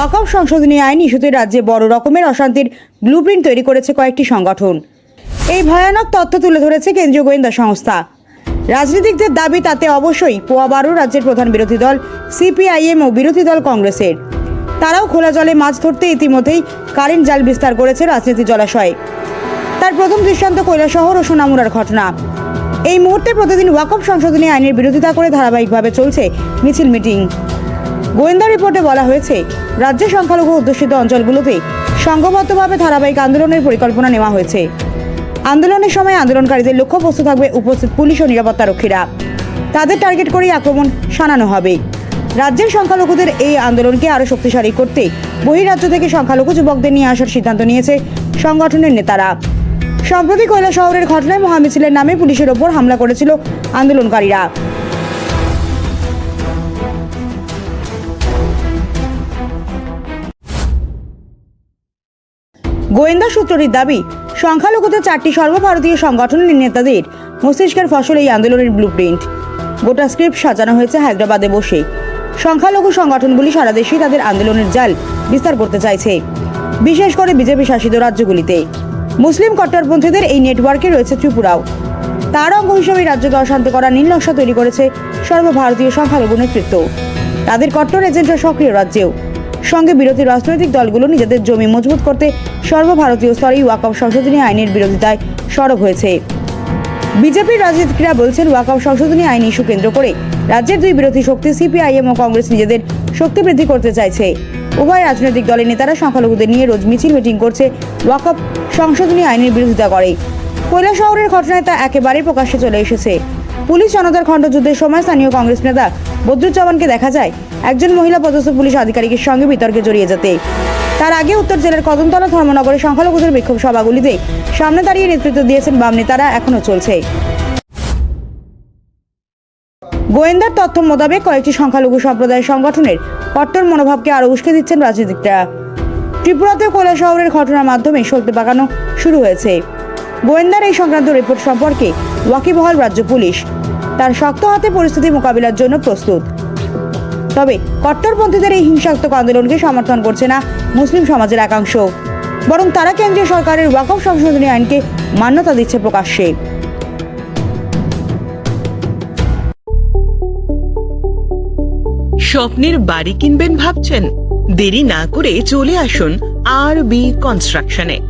Walkout সংশোধনী আইন ইস্যুতে রাজ্যে বড় রকমের অশান্তির ব্লুপ্রিন্ট তৈরি করেছে কয়েকটি সংগঠন। এই ভয়ানক তথ্য তুলে ধরেছে কেন্দ্রীয় গোয়েন্দা সংস্থা। রাজনীতিকদের দাবি তাতে অবশ্যই পোয়া বারো রাজ্যের প্রধান বিরোধী দল, সিপিআইএম ও বিরোধী দল কংগ্রেসের। তারাও খোলা জলে মাছ ধরতে ইতিমধ্যেই কারেন্ট জাল বিস্তার করেছে রাজনীতি জলাশয়ে। তার প্রথম দৃষ্টান্ত কৈলাসহর ও সোনামুড়ার ঘটনা। এই মুহূর্তে প্রতিদিন ওয়াকফ সংশোধনী আইনের বিরোধিতা করে ধারাবাহিকভাবে চলছে মিছিল মিটিং। গোয়েন্দা রিপোর্টে বলা হয়েছে, রাজ্যে সংখ্যালঘু অধ্যুষিত অঞ্চলগুলোতে সংঘবদ্ধভাবে ধারাবাহিক আন্দোলনের পরিকল্পনা নেওয়া হয়েছে। আন্দোলনের সময় আন্দোলনকারীদের লক্ষ্যবস্তু থাকবে উপস্থিত পুলিশ ও নিরাপত্তারক্ষীরা তাদের টার্গেট করেই আক্রমণ শানানো হবে। রাজ্যের সংখ্যালঘুদের এই আন্দোলনকে আরও শক্তিশালী করতে বহিরাজ্য থেকে সংখ্যালঘু যুবকদের নিয়ে আসার সিদ্ধান্ত নিয়েছে সংগঠনের নেতারা। সম্প্রতি কৈলা শহরের ঘটনায় মহামিছিলের নামে পুলিশের ওপর হামলা করেছিল আন্দোলনকারীরা। গোয়েন্দা সূত্রটির দাবি সংখ্যালঘুদের চারটি সর্বভারতীয় সংগঠনের নেতাদের মস্তিষ্কের ফসল এই আন্দোলনের ব্লুপ্রিন্ট গোটা স্ক্রিপ্ট সাজানো হয়েছে হায়দ্রাবাদে বসে। সংখ্যালঘু সংগঠনগুলি সারা দেশে তাদের আন্দোলনের জাল বিস্তার করতে চাইছে, বিশেষ করে বিজেপি শাসিত রাজ্যগুলিতে। মুসলিম কট্টরপন্থীদের এই নেটওয়ার্কে রয়েছে ত্রিপুরাও। তার অঙ্গ হিসেবে রাজ্যকে অশান্ত করা নীল নকশা তৈরি করেছে সর্বভারতীয় সংখ্যালঘু নেতৃত্ব। তাদের কট্টর এজেন্টরা সক্রিয় রাজ্যেও। সঙ্গে বিরোধী রাজনৈতিক দলগুলো নিজেদের জমি মজবুত করতে সর্বভারতীয় স্তরে ওয়াকফ সংশোধনী আইনের বিরোধিতায় সরব হয়েছে। বিজেপির রাজনীতিকরা বলছেন ওয়াকআউট সংশোধনী আইন ইস্যু কেন্দ্র করে রাজ্যের দুই বিরোধী শক্তি সিপিআইএম ও কংগ্রেস নিজেদের শক্তি বৃদ্ধি করতে চাইছে। উভয় রাজনৈতিক দলের নেতারা সংখ্যালঘুদের নিয়ে রোজ মিছিল মিটিং করছে, ওয়াকআপ সংশোধনী আইনের বিরোধিতা করে। কৈলা শহরের ঘটনায় তা একেবারেই প্রকাশ্যে চলে এসেছে। পুলিশ জনতার খণ্ডযুদ্ধের সময় স্থানীয় কংগ্রেস নেতা বদ্রুজ্জামানকে দেখা যায় একজন মহিলা পদস্থ পুলিশ আধিকারিকের সঙ্গে বিতর্কে জড়িয়ে যেতে। তার আগে উত্তর জেলার কদমতলা ধর্মনগরে সংখ্যালঘুদের বিক্ষোভ সভাগুলিতে সামনে দাঁড়িয়ে নেতৃত্ব দিয়েছেন বাম নেতারা, এখনও চলছে। গোয়েন্দার তথ্য মোতাবেক কয়েকটি সংখ্যালঘু সম্প্রদায়ের সংগঠনের কট্টর মনোভাবকে আরও উস্কে দিচ্ছেন রাজনীতিকরা। ত্রিপুরাতে কৈলা শহরের ঘটনার মাধ্যমে সলতে পাকানো শুরু হয়েছে। গোয়েন্দার এই সংক্রান্ত রিপোর্ট সম্পর্কে ওয়াকিবহাল রাজ্য পুলিশ। তার শক্ত হাতে পরিস্থিতি মোকাবিলার জন্য প্রস্তুত। তবে কট্টরপন্থীদের এই হিংসাত্মক আন্দোলনকে সমর্থন করছে না মুসলিম সমাজের একাংশ। বরং তারা কেন্দ্রীয় সরকারের ওয়াকফ সংশোধনী আইনকে মান্যতা দিচ্ছে প্রকাশ্যে। স্বপ্নের বাড়ি কিনবেন ভাবছেন? দেরি না করে চলে আসুন আর বি কনস্ট্রাকশনে।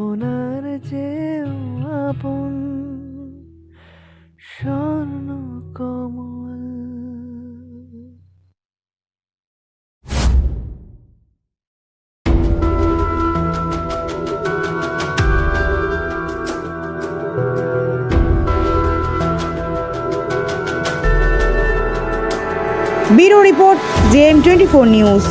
আপনার চেয়েও আপন Swarna Kamal. Bureau report JM twenty four news.